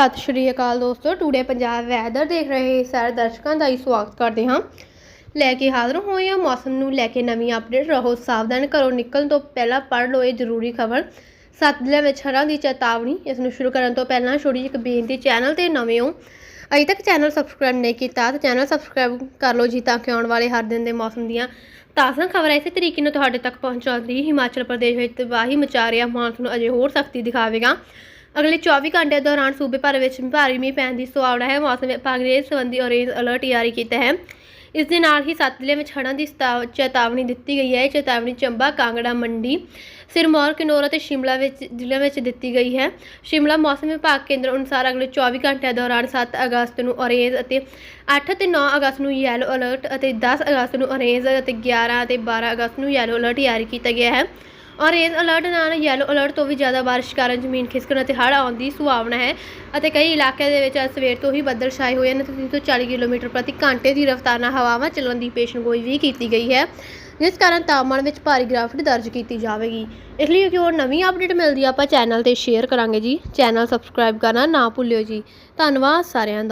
ਸਤਿ ਸ਼੍ਰੀ ਅਕਾਲ ਦੋਸਤੋ today Punjab weather ਦੇਖ ਰਹੇ ਸਾਰੇ ਦਰਸ਼ਕਾਂ ਦਾ ਹੀ ਸਵਾਗਤ ਕਰਦੇ ਹਾਂ। ਲੈ ਕੇ ਹਾਜ਼ਰ ਹੋਏ ਹਾਂ, ਮੌਸਮ ਨੂੰ ਲੈ ਕੇ ਨਵੀਂ ਅਪਡੇਟ ਰਹੋ ਸਾਵਧਾਨ, ਘਰੋਂ ਨਿਕਲਣ ਤੋਂ ਪਹਿਲਾਂ ਪੜ੍ਹ ਲਓ ਇਹ ਜ਼ਰੂਰੀ ਖਬਰ। ਸੱਤ ਜ਼ਿਲ੍ਹਿਆਂ ਵਿੱਚ ਹੜ੍ਹਾਂ ਦੀ ਚੇਤਾਵਨੀ, ਇਸ ਨੂੰ ਸ਼ੁਰੂ ਕਰਨ ਤੋਂ ਪਹਿਲਾਂ ਛੋਟੀ ਜਿਹੀ ਇੱਕ ਬੇਨਤੀ, ਚੈਨਲ ਤੇ ਨਵੇਂ ਹੋ, ਅਜੇ ਤੱਕ ਚੈਨਲ ਸਬਸਕ੍ਰਾਈਬ ਨਹੀਂ ਕੀਤਾ ਤਾਂ ਚੈਨਲ ਸਬਸਕ੍ਰਾਈਬ ਕਰ ਲਓ ਜੀ ਤਾਂ ਕਿ ਆਉਣ ਵਾਲੇ ਹਰ ਦਿਨ ਦੇ ਮੌਸਮ ਦੀਆਂ ਤਾਜ਼ਾ ਖਬਰਾਂ ਇਸੇ ਤਰੀਕੇ ਨਾਲ ਤੁਹਾਡੇ ਤੱਕ ਪਹੁੰਚਾਉਂਦੀ ਹਿਮਾਚਲ ਪ੍ਰਦੇਸ਼ ਵਿੱਚ ਤਬਾਹੀ ਮਚਾ ਰਿਹਾ, ਮਾਨਸੂਨ ਅਜੇ ਹੋਰ ਸਖਤੀ ਦਿਖਾਵੇਗਾ। ਅਗਲੇ 24 ਘੰਟਿਆਂ ਦੌਰਾਨ ਸੂਬੇ ਭਰ ਵਿੱਚ ਭਾਰੀ ਮੀਂਹ ਪੈਣ ਦੀ ਸੰਭਾਵਨਾ ਹੈ। ਮੌਸਮ ਵਿਭਾਗ ਨੇ ਇਸ ਸੰਬੰਧੀ ਔਰੇਂਜ ਅਲਰਟ ਜਾਰੀ ਕੀਤਾ ਹੈ। ਇਸ ਦੇ ਨਾਲ ਹੀ ਸੱਤ ਜ਼ਿਲ੍ਹਿਆਂ ਵਿੱਚ ਹੜ੍ਹਾਂ ਦੀ ਸਤਾ- ਚੇਤਾਵਨੀ ਦਿੱਤੀ ਗਈ ਹੈ। ਇਹ ਚੇਤਾਵਨੀ ਚੰਬਾ, ਕਾਂਗੜਾ, ਮੰਡੀ, ਸਿਰਮੌਰ, ਕਿਨੌਰ ਅਤੇ ਸ਼ਿਮਲਾ ਵਿੱਚ, ਜ਼ਿਲ੍ਹਿਆਂ ਵਿੱਚ ਦਿੱਤੀ ਗਈ ਹੈ। ਸ਼ਿਮਲਾ ਮੌਸਮ ਵਿਭਾਗ ਕੇਂਦਰ ਅਨੁਸਾਰ ਅਗਲੇ 24 ਘੰਟਿਆਂ ਦੌਰਾਨ 7 ਅਗਸਤ ਨੂੰ ਔਰੇਂਜ ਅਤੇ 8 ਅਤੇ 9 ਅਗਸਤ ਨੂੰ ਯੈਲੋ ਅਲਰਟ ਅਤੇ 10 ਅਗਸਤ ਨੂੰ ਔਰੇਂਜ ਅਤੇ 11 ਅਤੇ 12 ਅਗਸਤ ਨੂੰ ਯੈਲੋ ਅਲਰਟ ਜਾਰੀ ਕੀਤਾ ਗਿਆ ਹੈ। ਔਰੇਂਜ ਅਲਰਟ ਨਾਲ ਯੈਲੋ ਅਲਰਟ ਤੋਂ ਵੀ ਜ਼ਿਆਦਾ ਬਾਰਿਸ਼ ਕਾਰਨ ਜ਼ਮੀਨ ਖਿਸਕਣ ਅਤੇ ਹੜ੍ਹ ਆਉਣ ਦੀ ਸੰਭਾਵਨਾ ਹੈ ਅਤੇ ਕਈ ਇਲਾਕਿਆਂ ਦੇ ਵਿੱਚ ਅੱਜ ਸਵੇਰ ਤੋਂ ਹੀ ਬੱਦਲ ਛਾਏ ਹੋਏ ਹਨ ਅਤੇ 30 ਤੋਂ 40 ਕਿਲੋਮੀਟਰ ਪ੍ਰਤੀ ਘੰਟੇ ਦੀ ਰਫ਼ਤਾਰ ਨਾਲ ਹਵਾਵਾਂ ਚੱਲਣ ਦੀ ਪੇਸ਼ਨਗੋਈ ਵੀ ਕੀਤੀ ਗਈ ਹੈ, ਜਿਸ ਕਾਰਨ ਤਾਪਮਾਨ ਵਿੱਚ ਭਾਰੀ ਗਿਰਾਵਟ ਦਰਜ ਕੀਤੀ ਜਾਵੇਗੀ। ਇਸ ਲਈ ਕਿ ਹੋਰ ਨਵੀਂ ਅਪਡੇਟ ਮਿਲਦੀ ਆ, ਆਪਾਂ ਚੈਨਲ ਤੇ ਸ਼ੇਅਰ ਕਰਾਂਗੇ ਜੀ। ਚੈਨਲ ਸਬਸਕ੍ਰਾਈਬ ਕਰਨਾ ਨਾ ਭੁੱਲਿਓ ਜੀ। ਧੰਨਵਾਦ ਸਾਰਿਆਂ ਦਾ।